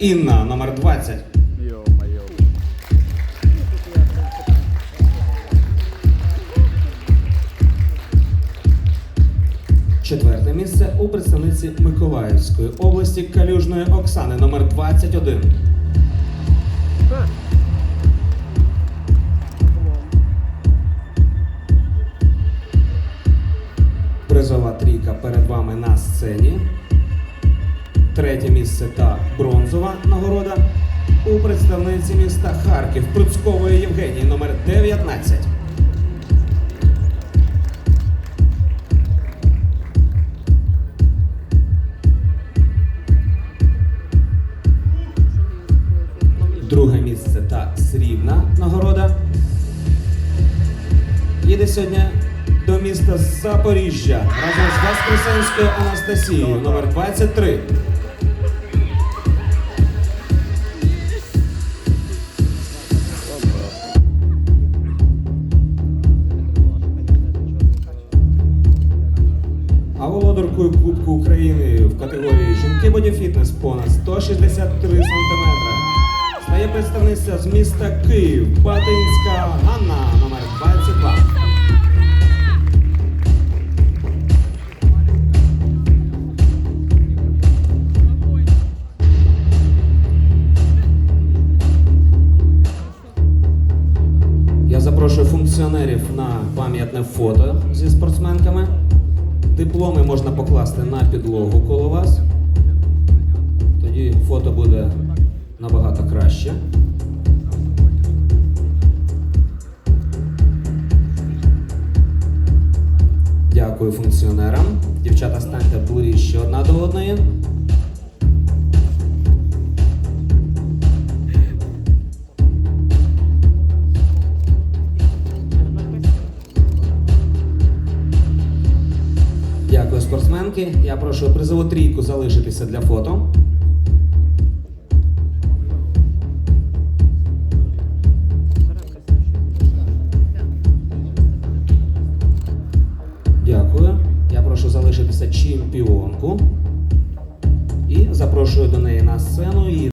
Інна, номер 20. Четверте місце у представниці Миколаївської області Калюжної Оксани, номер 21. Призова трійка перед вами на сцені. Третє місце та бронзова нагорода у представниці міста Харків Пруцькової Євгенії, номер 19. Друге місце та срібна нагорода. Їде сьогодні до міста Запоріжжя разом з Воскресенською Анастасією, номер 23. Володаркою Кубку України в категорії жінки бодіфітнес понад 163 см стає представниця з міста Київ Батинська Ганна номер 22. Я запрошую функціонерів на пам'ятне фото зі спортсменками. Дипломи можна покласти на підлогу коло вас. Тоді фото буде набагато краще. Дякую функціонерам. Дівчата станьте ближче одна до одної. Дякую, спортсменки. Я прошу призову трійку залишитися для фото. Дякую. Я прошу залишитися чемпіонку. І запрошую до неї на сцену.